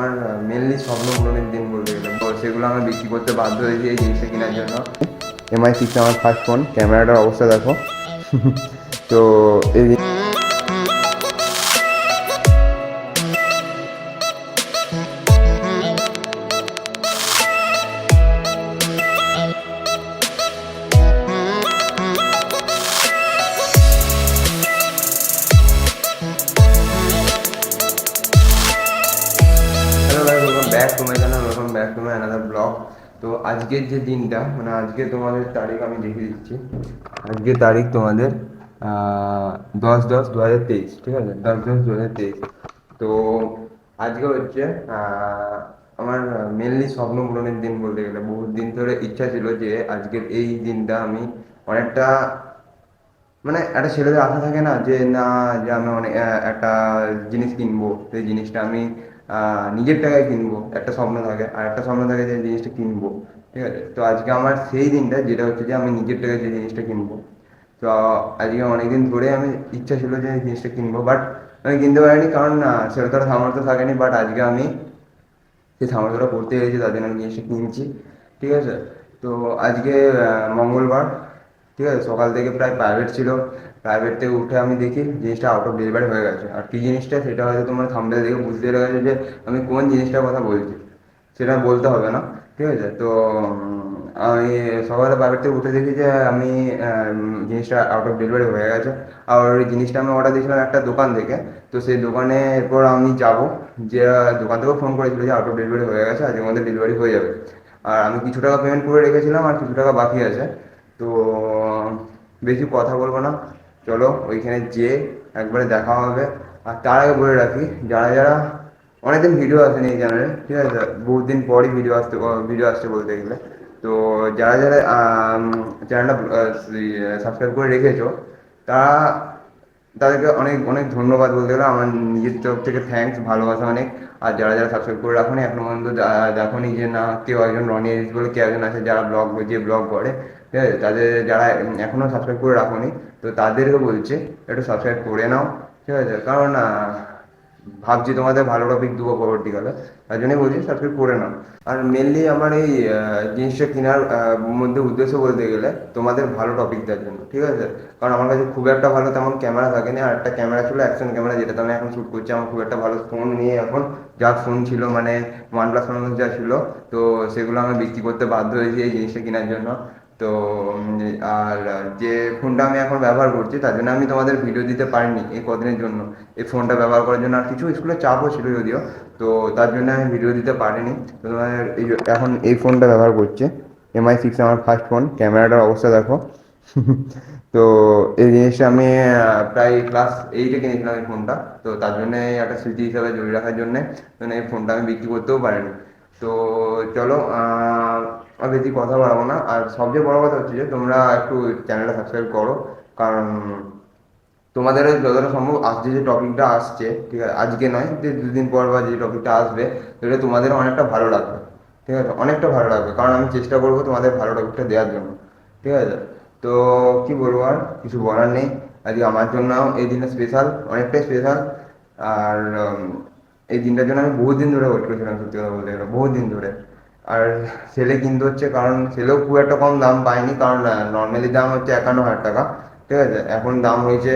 আমার মেনলি স্বপ্ন পূরণের দিন বলতে গেলে। তো সেগুলো আমি বিক্রি করতে বাধ্য হয়েছি এই জিনিসটা কেনার জন্য। এমআই সিক্স আমার ফার্স্ট ফোন ক্যামেরাটার অবস্থা দেখো। তো এই তো আজকের যে দিনটা মানে আজকে তোমাদের তারিখ আমি দেখিয়ে দিচ্ছি। আজকে তারিখ তোমাদের দশ দশ দু হাজার তেইশ, ঠিক আছে? দশ দশ দু হাজার তেইশ। তো আজকে হচ্ছে আমার মেনলি স্বপ্ন পূরণের দিন বলতে গেলে। বহুত দিন ধরে ইচ্ছা ছিল যে আজকের এই দিনটা আমি অনেকটা মানে একটা ছেলেদের আশা থাকে না যে না, যে আমি অনেক একটা জিনিস কিনবো। সেই জিনিসটা আমি নিজের টাকায় কিনবো একটা স্বপ্ন থাকে আর একটা স্বপ্ন থাকে যে জিনিসটা কিনবো ঠিক আছে? তো আজকে আমার সেই দিনটা যেটা হচ্ছে যে আমি নিজের টাকায় যে জিনিসটা কিনবো। তো আজকে অনেকদিন ধরে আমি ইচ্ছা ছিল যে জিনিসটা কিনবো বাট আমি কিনতে পারিনি কারণ আহ, সেরকম সামর্থ্য থাকেনি বাট আজকে আমি সেই সামর্থ্যটা করতে পেরেছি তার জন্য আমি জিনিসটা কিনছি ঠিক আছে? তো আজকে মঙ্গলবার ঠিক আছে? সকাল থেকে প্রায় প্রাইভেট ছিল। প্রাইভেট থেকে উঠে আমি দেখি জিনিসটা আউট অফ ডেলিভারি হয়ে গেছে। আর কি জিনিসটা সেটা হয়তো তোমার থাম্বনেল দেখে বুঝতে পেরে গেছে যে আমি কোন জিনিসটার কথা বলছি। সেটা বলতে হবে না, ঠিক আছে? তো আমি সকালে প্রাইভেট থেকে উঠে দেখি যে আমি জিনিসটা আউট অফ ডেলিভারি হয়ে গেছে। আর ওই জিনিসটা আমি অর্ডার দিয়েছিলাম একটা দোকান থেকে। তো সেই দোকানে এরপর আমি যাব, যে দোকান থেকেও ফোন করেছিল যে আউট অফ ডেলিভারি হয়ে গেছে, আজকের মধ্যে ডেলিভারি হয়ে যাবে। আর আমি কিছু টাকা পেমেন্ট করে রেখেছিলাম আর কিছু টাকা বাকি আছে। তো, বেশি কথা বলব না। চলো ওইখানে যেয়ে একবারে দেখা হবে। আর তার আগে বলে রাখি, যারা যারা অনেকদিন ভিডিও আসেনি এই চ্যানেলে ঠিক আছে, বহুত দিন পরই ভিডিও আসতে ভিডিও আসছে বলতে গেলে। তো যারা যারা চ্যানেলটা সাবস্ক্রাইব করে রেখেছো, তারা তাদেরকে অনেক অনেক ধন্যবাদ বলতে গেলে। আমার নিজের তরফ থেকে থ্যাঙ্কস ভালোবাসা অনেক। আর যারা যারা সাবস্ক্রাইব করে রাখোনি, এখনও পর্যন্ত দেখো দেখোনি যে, না, কেউ একজন রনি বলে, কেউ একজন আছে যারা ব্লগ যে ব্লগ করে, ঠিক আছে? তাদের, যারা এখনও সাবস্ক্রাইব করে রাখোনি, তো তাদেরকে বলছে, একটু সাবস্ক্রাইব করে নাও, ঠিক আছে? কারণ ভাবছি তোমাদের ভালো টপিক দেবো পরবর্তীকালে। তার জন্যই বলছি সাবস্ক্রাইব করে নাও। আর মেনলি আমার এই জিনিসটা কেনার মধ্যে উদ্দেশ্য বলতে গেলে তোমাদের ভালো টপিক দেওয়ার জন্য, ঠিক আছে? কারণ আমার কাছে খুব একটা ভালো তেমন ক্যামেরা থাকেনি আর একটা ক্যামেরা ছিল অ্যাকশন ক্যামেরা যেটাতে আমি এখন শ্যুট করছি, আমার খুব একটা ভালো ফোন নিয়ে এখন। যা ফোন ছিল মানে ওয়ান প্লাস ওয়ান যা ছিল, তো সেগুলো আমি বিক্রি করতে বাধ্য হয়েছি এই জিনিসটা কেনার জন্য। তো আর যে ফোনটা আমি এখন ব্যবহার করছি, তার জন্য আমি তোমাদের ভিডিও দিতে পারিনি এই কদিনের জন্য। এই ফোনটা ব্যবহার করার জন্য আর কিছু স্কুলে চাপও ছিল যদিও, তো তার জন্য আমি ভিডিও দিতে পারিনি। তো তোমাদের এই এখন এই ফোনটা ব্যবহার করছে এমআই সিক্স আমার ফার্স্ট ফোন ক্যামেরাটার অবস্থা দেখো। তো এই জিনিসটা আমি প্রায় ক্লাস এইটে কিনেছিলাম এই ফোনটা, তো তার জন্য একটা স্মৃতি হিসাবে জড়িয়ে রাখার জন্য এই ফোনটা আমি বিক্রি করতেও পারিনি। তো চলো আর বেশি কথা বাড়াবো না। আর সবচেয়ে বড় কথা হচ্ছে যে, তোমরা একটু চ্যানেলটা সাবস্ক্রাইব করো। কারণ তোমাদের যতটা সম্ভব আজকে যে টপিকটা আসছে, ঠিক আছে, আজকে নয়, যে দুদিন পর বা যে টপিকটা আসবে, সেটা তোমাদের অনেকটা ভালো লাগবে, ঠিক আছে, অনেকটা ভালো লাগবে। কারণ আমি চেষ্টা করব তোমাদের ভালো টপিকটা দেওয়ার জন্য, ঠিক আছে। তো কি বলব আর? কিছু বলার নেই। আজকে আমার জন্য এই দিনটা স্পেশাল অনেকটাই স্পেশাল আর এই দিনটার জন্য আমি বহুত দিন ধরে ওয়েট করেছিলাম, সত্যি কথা বলতে গেলে বহুত দিন ধরে। আর সেলে কিনতে হচ্ছে, কারণ সেলেও খুব একটা কম দাম পায়নি কারণ নর্মালি দাম হচ্ছে একান্ন হাজার টাকা, ঠিক আছে? এখন দাম হয়েছে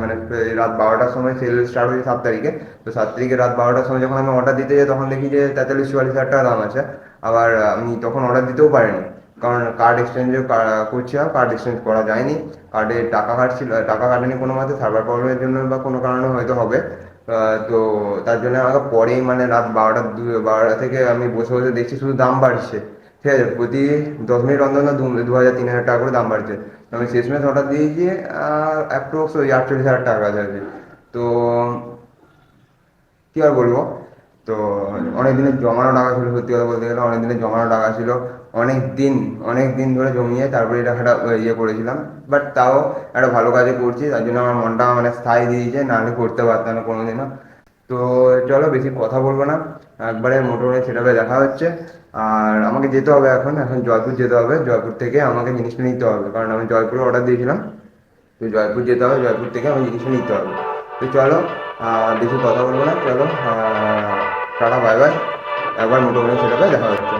মানে রাত বারোটার সময় সেল স্টার্ট হয়েছে সাত তারিখে, তো সাত তারিখে রাত বারোটার সময় যখন আমি অর্ডার দিতে যাই, তখন দেখি যে তেতাল্লিশ চুয়াল্লিশ হাজার টাকা দাম আছে। আবার আমি তখন অর্ডার দিতেও পারিনি, কারণ কার্ড এক্সচেঞ্জও করছিলাম কার্ড এক্সচেঞ্জ করা যায়নি। কার্ডে টাকা কাটছিল, টাকা কাটেনি কোনো মতে সার্ভার প্রবলেমের জন্য বা কোনো কারণে হয়তো হবে। তো তার জন্য আমাকে পরেই মানে রাত বারোটা দু, বারোটা থেকে আমি বসে বসে দেখছি শুধু দাম বাড়ছে। ঠিক আছে? প্রতি দশ মিনিট অন্তর দু দু হাজার তিন হাজার টাকা করে দাম বাড়ছে। আমি শেষমেশ অর্ডার দিয়েছি অ্যাপ্রক্স ওই আটচল্লিশ হাজার টাকা আছে আর কি তো, কি আর বলব? তো অনেক দিনের জমানো টাকা ছিল, সত্যি কথা বলতে গেলে অনেক দিনের জমানো টাকা ছিল। অনেক দিন অনেক দিন ধরে জমিয়ে তারপরে এই টাকাটা ইয়ে করেছিলাম। বাট তাও একটা ভালো কাজে করছি, তার জন্য আমার মনটা মানে স্থায়ী দিয়েছে নাহলে করতে পারতাম না কোনোদিনও। তো চলো বেশি কথা বলব না, একবারে মোটামুটি সেটাবে দেখা হচ্ছে। আর আমাকে যেতে হবে এখন এখন জয়পুর যেতে হবে। জয়পুর থেকে আমাকে জিনিসটা নিতে হবে, কারণ আমি জয়পুরে অর্ডার দিয়েছিলাম। তো জয়পুর যেতে হবে, জয়পুর থেকে আমার জিনিসটা নিতে হবে। তো চলো বেশি কথা বলব না চলো টাটা বাই বাই একবার মোটামুটি সেটাতে দেখা হচ্ছে।